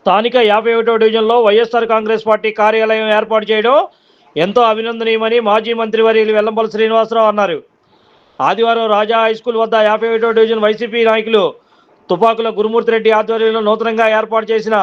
స్థానిక యాభై ఒకటో డివిజన్లో వైఎస్ఆర్ కాంగ్రెస్ పార్టీ కార్యాలయం ఏర్పాటు చేయడం ఎంతో అభినందనీయమని మాజీ మంత్రి వర్యులు వెల్లంపల్లి శ్రీనివాసరావు అన్నారు. ఆదివారం రాజా హైస్కూల్ వద్ద యాభై ఒకటో డివిజన్ వైసీపీ నాయకులు తుపాకుల గురుమూర్తి రెడ్డి ఆధ్వర్యంలో నూతనంగా ఏర్పాటు చేసిన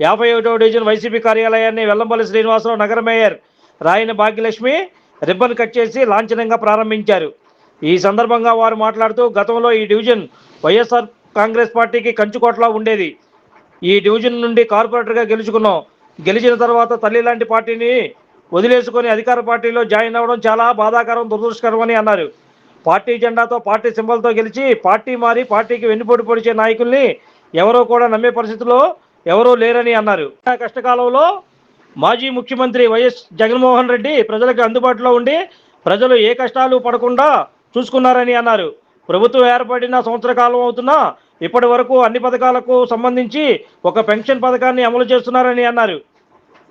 యాభై ఒకటో డివిజన్ వైసీపీ కార్యాలయాన్ని వెల్లంపల్లి శ్రీనివాసరావు నగర mayor Rayana Bhagyalakshmi ribbon cut చేసి లాంఛనంగా ప్రారంభించారు. ఈ సందర్భంగా వారు మాట్లాడుతూ గతంలో ఈ డివిజన్ వైఎస్ఆర్ కాంగ్రెస్ పార్టీకి కంచుకోట్లా ఉండేది. ఈ డివిజన్ నుండి కార్పొరేటర్గా గెలుచుకున్నాం. గెలిచిన తర్వాత తల్లి లాంటి పార్టీని వదిలేసుకొని అధికార పార్టీలో జాయిన్ అవ్వడం చాలా బాధాకరం దురదృష్టకరం అని అన్నారు. పార్టీ జెండాతో పార్టీ సింబల్తో గెలిచి పార్టీ మారి పార్టీకి వెన్నుపోటు పొడిచే నాయకుల్ని ఎవరో కూడా నమ్మే పరిస్థితిలో ఎవరూ లేరని అన్నారు. కష్టకాలంలో మాజీ ముఖ్యమంత్రి వైఎస్ జగన్మోహన్ రెడ్డి ప్రజలకు అందుబాటులో ఉండి ప్రజలు ఏ కష్టాలు పడకుండా చూసుకున్నారని అన్నారు. ప్రభుత్వం ఏర్పడిన సంవత్సర కాలం అవుతున్నా ఇప్పటి వరకు అన్ని పథకాలకు సంబంధించి ఒక పెన్షన్ పథకాన్ని అమలు చేస్తున్నారని అన్నారు.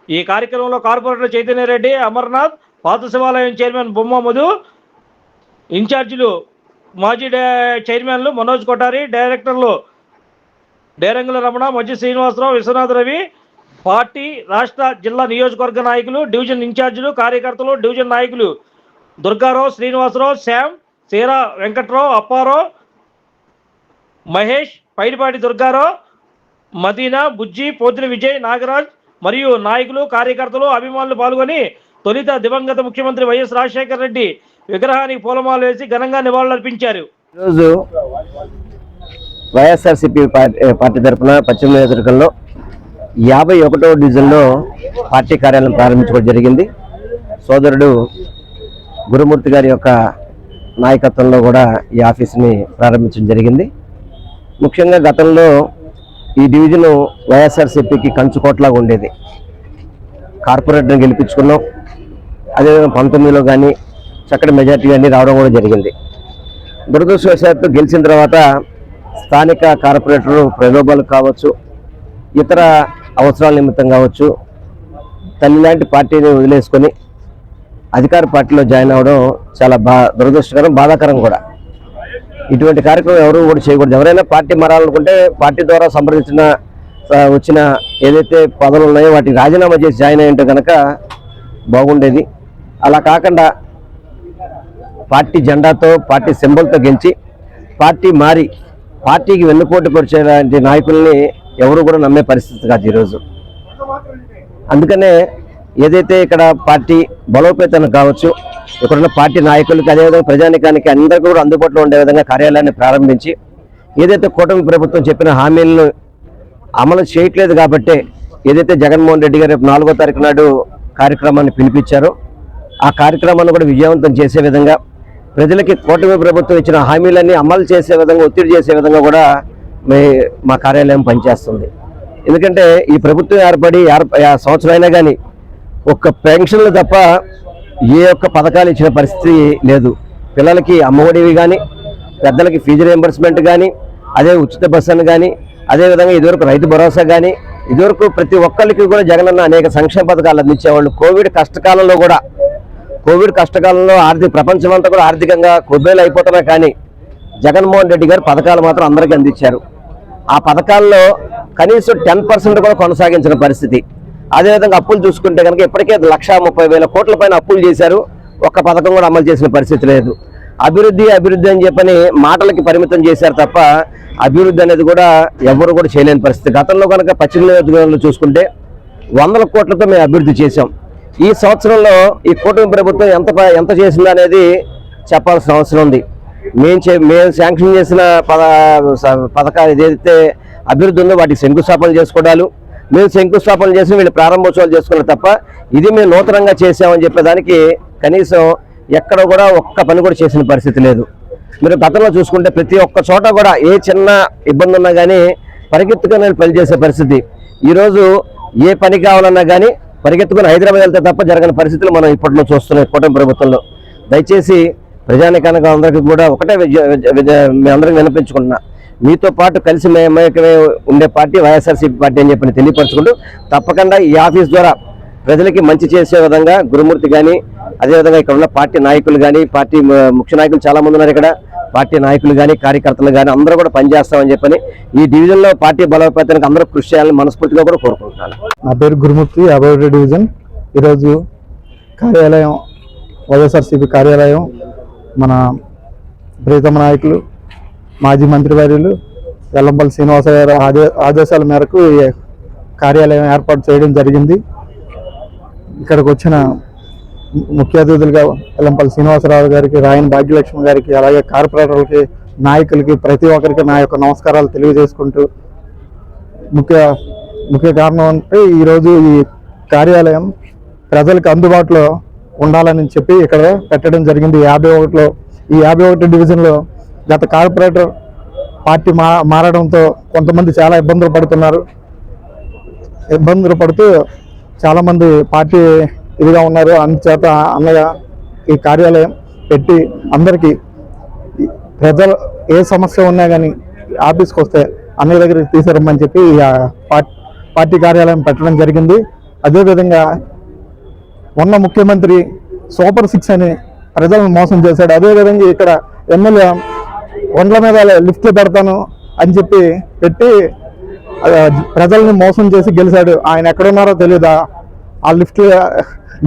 ఈ కార్యక్రమంలో కార్పొరేటర్ చైతన్య రెడ్డి అమర్నాథ్ పాత శివాలయం చైర్మన్ బొమ్మ మధు ఇన్ఛార్జీలు మాజీ చైర్మన్లు మనోజ్ కొటారి డైరెక్టర్లు డేరంగుల రమణ మధ్య శ్రీనివాసరావు విశ్వనాథ్ రవి పార్టీ రాష్ట్ర జిల్లా నియోజకవర్గ నాయకులు డివిజన్ ఇన్ఛార్జీలు కార్యకర్తలు డివిజన్ నాయకులు దుర్గారావు శ్రీనివాసరావు శ్యామ్ సీరా వెంకట్రావు అప్పారావు మహేష్ పైడిపాటి దుర్గారావు మదీనా బుజ్జి పోతిన విజయ్ నాగరాజ్ మరియు నాయకులు కార్యకర్తలు అభిమానులు పాల్గొని తొలిత దివంగత ముఖ్యమంత్రి వైఎస్ రాజశేఖర రెడ్డి విగ్రహానికి పూలమాల వేసి ఘనంగా నివాళులర్పించారు. ఈరోజు వైఎస్ఆర్సీపీ పార్టీ పార్టీ తరఫున పశ్చిమ నియోజకవర్గంలో యాభై ఒకటో డివిజన్లో పార్టీ కార్యాలయం ప్రారంభించుకోవడం జరిగింది. సోదరుడు గురుమూర్తి గారి యొక్క నాయకత్వంలో కూడా ఈ ఆఫీస్ని ప్రారంభించడం జరిగింది. ముఖ్యంగా గతంలో ఈ డివిజను వైఎస్ఆర్సీపీకి కంచుకోట్లాగా ఉండేది. కార్పొరేటర్ని గెలిపించుకున్నాం. అదేవిధంగా పంతొమ్మిదిలో కానీ చక్కటి మెజార్టీ కానీ రావడం కూడా జరిగింది. దురదృష్టవశాత్తు గెలిచిన తర్వాత స్థానిక కార్పొరేటర్లు ప్రలోభాలు కావచ్చు ఇతర అవసరాల నిమిత్తం కావచ్చు తల్లి లాంటి పార్టీని వదిలేసుకొని అధికార పార్టీలో జాయిన్ అవ్వడం చాలా బా దురదృష్టకరం బాధాకరం కూడా. ఇటువంటి కార్యక్రమం ఎవరు కూడా చేయకూడదు. ఎవరైనా పార్టీ మారాలనుకుంటే పార్టీ ద్వారా సంప్రదించిన వచ్చిన ఏదైతే పదవులు ఉన్నాయో వాటికి రాజీనామా చేసి జాయిన్ అయ్యింటే కనుక బాగుండేది. అలా కాకుండా పార్టీ జెండాతో పార్టీ సింబల్తో గెలిచి పార్టీ మారి పార్టీకి వెన్నుపోటు పరిచేలాంటి నాయకుల్ని ఎవరు కూడా నమ్మే పరిస్థితి కాదు ఈరోజు. అందుకనే ఏదైతే ఇక్కడ పార్టీ బలోపేతం కావచ్చు ఇక్కడున్న పార్టీ నాయకులకి అదేవిధంగా ప్రజానికానికి అందరికీ కూడా అందుబాటులో ఉండే విధంగా కార్యాలయాన్ని ప్రారంభించి ఏదైతే కూటమి ప్రభుత్వం చెప్పిన హామీలను అమలు చేయట్లేదు కాబట్టే ఏదైతే జగన్మోహన్ రెడ్డి గారు రేపు నాలుగో తారీఖు నాడు కార్యక్రమాన్ని పిలిపించారో ఆ కార్యక్రమాన్ని కూడా విజయవంతం చేసే విధంగా ప్రజలకి కూటమి ప్రభుత్వం ఇచ్చిన హామీలన్నీ అమలు చేసే విధంగా ఒత్తిడి చేసే విధంగా కూడా మీ మా కార్యాలయం పనిచేస్తుంది. ఎందుకంటే ఈ ప్రభుత్వం ఏర్పడి ఏర్ప- సంవత్సరం అయినా కానీ ఒక్క పెన్షన్లు తప్ప ఏ ఒక్క పథకాలు ఇచ్చిన పరిస్థితి లేదు. పిల్లలకి అమ్మఒడివి కానీ పెద్దలకి ఫీజు రియంబర్స్మెంట్ కానీ అదే ఉచిత బస్సు అని కానీ అదేవిధంగా ఇదివరకు రైతు భరోసా కానీ ఇదివరకు ప్రతి ఒక్కరికి కూడా జగనన్న అనేక సంక్షేమ పథకాలు అందించేవాళ్ళు. కోవిడ్ కష్టకాలంలో కూడా కోవిడ్ కష్టకాలంలో ఆర్థిక ప్రపంచం అంతా కూడా ఆర్థికంగా కుబ్బేలు అయిపోతున్నా కానీ జగన్మోహన్ రెడ్డి గారు పథకాలు మాత్రం అందరికీ అందించారు. ఆ పథకాల్లో కనీసం టెన్ పర్సెంట్ కూడా కొనసాగించిన పరిస్థితి. అదేవిధంగా అప్పులు చూసుకుంటే కనుక ఇప్పటికే లక్ష ముప్పై వేల కోట్ల పైన అప్పులు చేశారు. ఒక్క పథకం కూడా అమలు చేసిన పరిస్థితి లేదు. అభివృద్ధి అభివృద్ధి అని చెప్పని మాటలకి పరిమితం చేశారు తప్ప అభివృద్ధి అనేది కూడా ఎవరు కూడా చేయలేని పరిస్థితి. గతంలో కనుక పశ్చిమ నియోజకవర్గంలో చూసుకుంటే వందల కోట్లతో మేము అభివృద్ధి చేశాం. ఈ సంవత్సరంలో ఈ కూటమి ప్రభుత్వం ఎంత ఎంత చేసింది అనేది చెప్పాల్సిన అవసరం ఉంది. మేము చే మేము శాంక్షన్ చేసిన పద పథకాలు ఏదైతే అభివృద్ధి ఉందో వాటికి శంకుస్థాపన చేసుకోవడాలు మేము శంకుస్థాపన చేసి వీళ్ళు ప్రారంభోత్సవాలు చేసుకున్నారు తప్ప ఇది మేము నూతనంగా చేసామని చెప్పేదానికి కనీసం ఎక్కడ కూడా ఒక్క పని కూడా చేసిన పరిస్థితి లేదు. మీరు గతంలో చూసుకుంటే ప్రతి ఒక్క చోట కూడా ఏ చిన్న ఇబ్బంది ఉన్నా కానీ పరిగెత్తుకుని పనిచేసే పరిస్థితి. ఈరోజు ఏ పని కావాలన్నా కానీ పరిగెత్తుకుని హైదరాబాద్ వెళ్తే తప్ప జరగని పరిస్థితులు మనం ఇప్పట్లో చూస్తున్నాం కూటమి ప్రభుత్వంలో. దయచేసి ప్రజానికానికి అందరికీ కూడా ఒకటే మీ అందరికి వినిపించుకుంటున్నా. మీతో పాటు కలిసి మేమైకమే ఉండే పార్టీ వైఎస్ఆర్సీపీ పార్టీ అని చెప్పి తెలియపరచుకుంటూ తప్పకుండా ఈ ఆఫీస్ ద్వారా ప్రజలకి మంచి చేసే విధంగా గురుమూర్తి కానీ అదేవిధంగా ఇక్కడ ఉన్న పార్టీ నాయకులు కానీ పార్టీ ముఖ్య నాయకులు చాలామంది ఉన్నారు ఇక్కడ. పార్టీ నాయకులు కానీ కార్యకర్తలు కానీ అందరూ కూడా పనిచేస్తామని చెప్పని ఈ డివిజన్లో పార్టీ బలోపేతానికి అందరూ కృషి చేయాలని మనస్ఫూర్తిగా కూడా కోరుకుంటున్నాను. నా పేరు గురుమూర్తి యాభై డివిజన్ ఈరోజు కార్యాలయం వైఎస్ఆర్సీపీ కార్యాలయం మన ప్రీతమ నాయకులు మాజీ మంత్రివర్యులు వెల్లంపల్లి శ్రీనివాస గారి ఆదేశాల మేరకు కార్యాలయం ఏర్పాటు చేయడం జరిగింది. ఇక్కడికి వచ్చిన ముఖ్య అతిథులుగా వెల్లంపల్లి శ్రీనివాసరావు గారికి రాయన్ భాగ్యలక్ష్మి గారికి అలాగే కార్పొరేటర్లకి నాయకులకి ప్రతి ఒక్కరికి నా యొక్క నమస్కారాలు తెలియజేసుకుంటూ ముఖ్య ముఖ్య కారణం అంటే ఈరోజు ఈ కార్యాలయం ప్రజలకు అందుబాటులో ఉండాలని చెప్పి ఇక్కడ పెట్టడం జరిగింది. యాభై ఒకటిలో ఈ యాభై ఒకటి డివిజన్లో గత కార్పొరేటర్ పార్టీ మా మారడంతో కొంతమంది చాలా ఇబ్బందులు పడుతున్నారు. ఇబ్బందులు పడుతూ చాలామంది పార్టీ ఇదిగా ఉన్నారు. అందుచేత అన్నయ్య ఈ కార్యాలయం పెట్టి అందరికీ ప్రజలు ఏ సమస్య ఉన్నా కానీ ఆఫీస్కి వస్తే అన్నయ్య దగ్గరికి తీసుకురమ్మని చెప్పి ఈ పార్టీ పార్టీ కార్యాలయం పెట్టడం జరిగింది. అదేవిధంగా ఉన్న ముఖ్యమంత్రి సూపర్ సిక్స్ అని ప్రజలను మోసం చేశాడు. అదేవిధంగా ఇక్కడ ఎమ్మెల్యే ఒండ్ల మీద లిఫ్ట్లు పెడతాను అని చెప్పి పెట్టి ప్రజల్ని మోసం చేసి గెలిచాడు. ఆయన ఎక్కడున్నారో తెలియదా ఆ లిఫ్ట్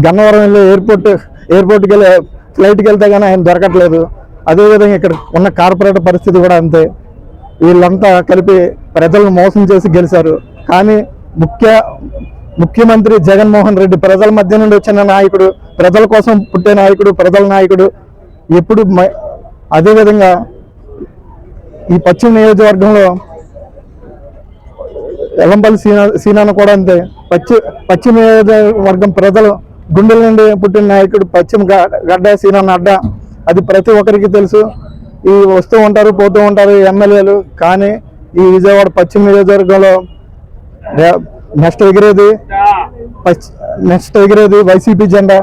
గన్నవరం వెళ్ళి ఎయిర్పోర్ట్ ఎయిర్పోర్ట్కి వెళ్ళి ఫ్లైట్కి వెళ్తే కానీ ఆయన దొరకట్లేదు. అదేవిధంగా ఇక్కడ ఉన్న కార్పొరేట్ పరిస్థితి కూడా అంతే. వీళ్ళంతా కలిపి ప్రజలను మోసం చేసి గెలిచారు. కానీ ముఖ్య ముఖ్యమంత్రి జగన్మోహన్ రెడ్డి ప్రజల మధ్య నుండి వచ్చిన నాయకుడు ప్రజల కోసం పుట్టే నాయకుడు ప్రజల నాయకుడు ఎప్పుడు అదేవిధంగా ఈ పశ్చిమ నియోజకవర్గంలో ఎలంపల్లి సీనా సీనాను కూడా అంతే. పశ్చి పశ్చిమ నియోజకవర్గం ప్రజలు గుండెల నుండి పుట్టిన నాయకుడు పశ్చిమ గడ్డ సీనాన్న అడ్డ. అది ప్రతి ఒక్కరికి తెలుసు. ఈ వస్తూ ఉంటారు పోతూ ఉంటారు ఎమ్మెల్యేలు. కానీ ఈ విజయవాడ పశ్చిమ నియోజకవర్గంలో నెక్స్ట్ ఎగిరేది పశ్చి- నెక్స్ట్ ఎగిరేది వైసీపీ జెండా.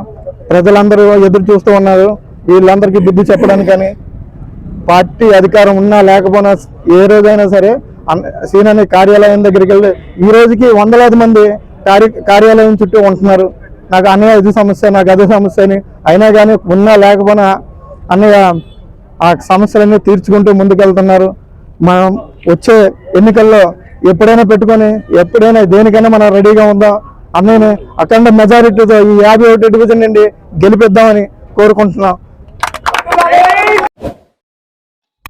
ప్రజలందరూ ఎదురు చూస్తూ ఉన్నారు. వీళ్ళందరికీ బుద్ధి చెప్పడానికి కానీ పార్టీ అధికారం ఉన్నా లేకపోయినా ఏ రోజైనా సరే అన్- సీనాని కార్యాలయం దగ్గరికి వెళ్ళి ఈ రోజుకి వందలాది మంది కార్య కార్యాలయం చుట్టూ ఉంటున్నారు. నాకు అన్నయ్య ఇది సమస్య నాకు అదే సమస్య అని అయినా కానీ ఉన్నా లేకపోయినా అన్నయ్య ఆ సమస్యలన్నీ తీర్చుకుంటూ ముందుకెళ్తున్నారు. మనం వచ్చే ఎన్నికల్లో ఎప్పుడైనా పెట్టుకొని ఎప్పుడైనా దేనికైనా మనం రెడీగా ఉందాం అన్నయ్యని అఖండ మెజారిటీతో ఈ యాభై ఒకటి డివిజన్ నుండి గెలిపిద్దామని కోరుకుంటున్నాం.